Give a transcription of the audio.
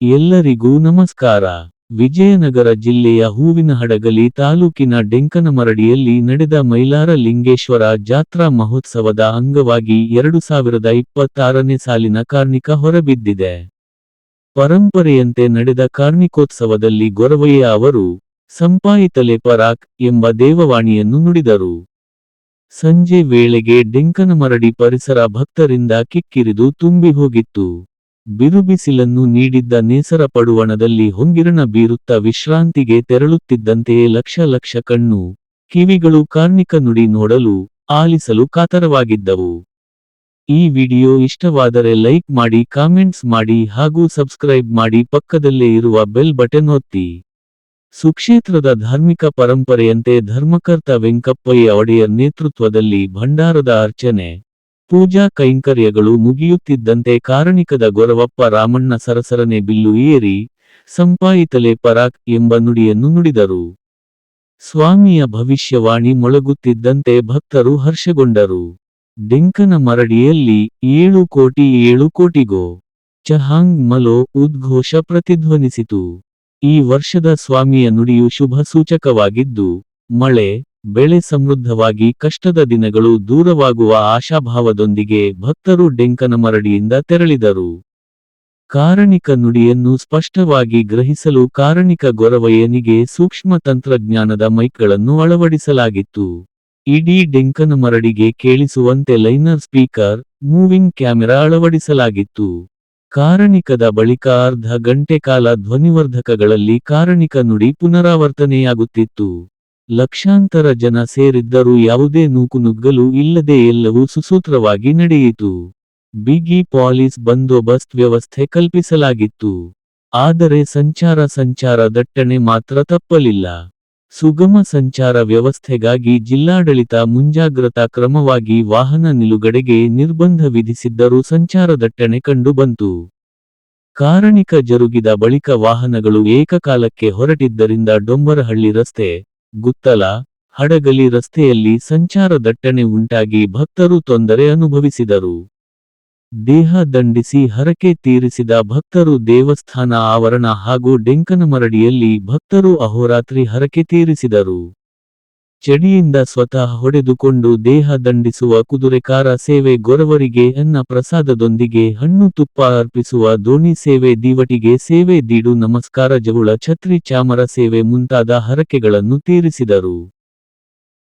ಎಲ್ಲರಿಗೂ ನಮಸ್ಕಾರ. ವಿಜಯನಗರ ಜಿಲ್ಲೆಯ ಹೂವಿನಹಡಗಲಿ ತಾಲೂಕಿನ ಡೆಂಕನಮರಡಿಯಲ್ಲಿ ನಡೆದ ಮೈಲಾರ ಲಿಂಗೇಶ್ವರ ಜಾತ್ರಾ ಮಹೋತ್ಸವದ ಅಂಗವಾಗಿ ಎರಡು ಸಾವಿರದ ಇಪ್ಪತ್ತಾರನೇ ಸಾಲಿನ ಕಾರ್ಣಿಕ ಹೊರಬಿದ್ದಿದೆ. ಪರಂಪರೆಯಂತೆ ನಡೆದ ಕಾರ್ಣಿಕೋತ್ಸವದಲ್ಲಿ ಗೊರವಯ್ಯ ಅವರು ಸಂಪಾಯಿತಲೆ ಪರಾಕ್ ಎಂಬ ದೇವವಾಣಿಯನ್ನು ನುಡಿದರು. ಸಂಜೆ ವೇಳೆಗೆ ಡೆಂಕನಮರಡಿ ಪರಿಸರ ಭಕ್ತರಿಂದ ಕಿಕ್ಕಿರಿದು ತುಂಬಿ ಹೋಗಿತ್ತು. ಬಿರುಬಿಸಿಲನ್ನು ನೀಡಿದ್ದ ನೇಸರ ಪಡುವಣದಲ್ಲಿ ಹೊಂಗಿರಣ ಬೀರುತ್ತ ವಿಶ್ರಾಂತಿಗೆ ತೆರಳುತ್ತಿದ್ದಂತೆಯೇ ಲಕ್ಷ ಲಕ್ಷ ಕಣ್ಣು, ಕಿವಿಗಳು ಕಾರ್ಣಿಕ ನುಡಿ ನೋಡಲು ಆಲಿಸಲು ಕಾತರವಾಗಿದ್ದವು. ಈ ವಿಡಿಯೋ ಇಷ್ಟವಾದರೆ ಲೈಕ್ ಮಾಡಿ, ಕಾಮೆಂಟ್ಸ್ ಮಾಡಿ ಹಾಗೂ ಸಬ್ಸ್ಕ್ರೈಬ್ ಮಾಡಿ ಪಕ್ಕದಲ್ಲೇ ಇರುವ ಬೆಲ್ ಬಟನ್ ಒತ್ತಿ. ಸುಕ್ಷೇತ್ರದ ಧಾರ್ಮಿಕ ಪರಂಪರೆಯಂತೆ ಧರ್ಮಕರ್ತ ವೆಂಕಪ್ಪಯ್ಯ ಒಡೆಯರ್ ನೇತೃತ್ವದಲ್ಲಿ ಭಂಡಾರದ ಅರ್ಚನೆ. ಪೂಜಾ ಕೈಂಕರ್ಯಗಳು ಮುಗಿಯುತ್ತಿದ್ದಂತೆ ಕಾರಣಿಕದ ಗೊರವಪ್ಪ ರಾಮಣ್ಣ ಸರಸರನೆ ಬಿಲ್ಲು ಏರಿ, ಸಂಪಾಯಿತಲೆ ಪರಾಕ್ ಎಂಬ ನುಡಿಯನ್ನು ನುಡಿದರು. ಸ್ವಾಮಿಯ ಭವಿಷ್ಯವಾಣಿ ಮೊಳಗುತ್ತಿದ್ದಂತೆ ಭಕ್ತರು ಹರ್ಷಗೊಂಡರು. ಡೆಂಕನ ಮರಡಿಯಲ್ಲಿ ಏಳು ಕೋಟಿ ಏಳು ಕೋಟಿಗೋ ಚಹಾಂಗ್ ಮಲೋ ಉದ್ಘೋಷ ಪ್ರತಿಧ್ವನಿಸಿತು. ಈ ವರ್ಷದ ಸ್ವಾಮಿಯ ನುಡಿಯು ಶುಭ ಸೂಚಕವಾಗಿದ್ದು, ಮಳೆ ಬೆಳೆ ಸಮೃದ್ಧವಾಗಿ ಕಷ್ಟದ ದಿನಗಳು ದೂರವಾಗುವ ಆಶಾಭಾವದೊಂದಿಗೆ ಭಕ್ತರು ಡೆಂಕನ ಮರಡಿಯಿಂದ ತೆರಳಿದರು. ಕಾರಣಿಕ ನುಡಿಯನ್ನು ಸ್ಪಷ್ಟವಾಗಿ ಗ್ರಹಿಸಲು ಕಾರಣಿಕ ಗೊರವಯ್ಯನಿಗೆ ಸೂಕ್ಷ್ಮ ತಂತ್ರಜ್ಞಾನದ ಮೈಕ್ಗಳನ್ನು ಅಳವಡಿಸಲಾಗಿತ್ತು. ಇಡೀ ಡೆಂಕನಮರಡಿಗೆ ಕೇಳಿಸುವಂತೆ ಲೈನರ್ ಸ್ಪೀಕರ್, ಮೂವಿಂಗ್ ಕ್ಯಾಮೆರಾ ಅಳವಡಿಸಲಾಗಿತ್ತು. ಕಾರಣಿಕದ ಬಳಿಕ ಅರ್ಧ ಗಂಟೆ ಕಾಲ ಧ್ವನಿವರ್ಧಕಗಳಲ್ಲಿ ಕಾರಣಿಕ ನುಡಿ ಪುನರಾವರ್ತನೆಯಾಗುತ್ತಿತ್ತು. ಲಕ್ಷಾಂತರ ಜನ ಸೇರಿದ್ದರೂ ಯಾವುದೇ ನೂಕುನುಗ್ಗಲು ಇಲ್ಲದೆ ಎಲ್ಲವೂ ಸುಸೂತ್ರವಾಗಿ ನಡೆಯಿತು. ಬಿಗಿ ಪಾಲಿಸ್ ಬಂದೋಬಸ್ತ್ ವ್ಯವಸ್ಥೆ ಕಲ್ಪಿಸಲಾಗಿತ್ತು. ಆದರೆ ಸಂಚಾರ ಸಂಚಾರ ದಟ್ಟಣೆ ಮಾತ್ರ ತಪ್ಪಲಿಲ್ಲ. ಸುಗಮ ಸಂಚಾರ ವ್ಯವಸ್ಥೆಗಾಗಿ ಜಿಲ್ಲಾಡಳಿತ ಮುಂಜಾಗ್ರತಾ ಕ್ರಮವಾಗಿ ವಾಹನ ನಿಲುಗಡೆಗೆ ನಿರ್ಬಂಧ ವಿಧಿಸಿದ್ದರೂ ಸಂಚಾರ ದಟ್ಟಣೆ ಕಂಡುಬಂತು. ಕಾರಣಿಕ ಜರುಗಿದ ಬಳಿಕ ವಾಹನಗಳು ಏಕಕಾಲಕ್ಕೆ ಹೊರಟಿದ್ದರಿಂದ ಡೊಂಬರಹಳ್ಳಿ ರಸ್ತೆ ಗುತ್ತಲ, ಹಡಗಲಿ ರಸ್ತೆಯಲ್ಲಿ ಸಂಚಾರ ದಟ್ಟಣೆ ಉಂಟಾಗಿ ಭಕ್ತರು ತೊಂದರೆ ಅನುಭವಿಸಿದರು. ದೇಹ ದಂಡಿಸಿ ಹರಕೆ ತೀರಿಸಿದ ಭಕ್ತರು ದೇವಸ್ಥಾನ ಆವರಣ ಹಾಗೂ ಡೆಂಕನ ಮರಡಿಯಲ್ಲಿ ಭಕ್ತರು ಅಹೋರಾತ್ರಿ ಹರಕೆ ತೀರಿಸಿದರು. ಚಡಿಯಿಂದ ಸ್ವತಃ ಹೊಡೆದುಕೊಂಡು ದೇಹ ದಂಡಿಸುವ ಕುದುರೆಕಾರ ಸೇವೆ ಗೊರವರಿಗೆ ಅನ್ನ ಪ್ರಸಾದದೊಂದಿಗೆ ಹಣ್ಣು ತುಪ್ಪ ಅರ್ಪಿಸುವ ದೋಣಿ ಸೇವೆ ದೀವಟಿಗೆ ಸೇವೆ ದೀಡು ನಮಸ್ಕಾರ ಜವುಳ ಛತ್ರಿ ಚಾಮರ ಸೇವೆ ಮುಂತಾದ ಹರಕೆಗಳನ್ನು ತೀರಿಸಿದರು.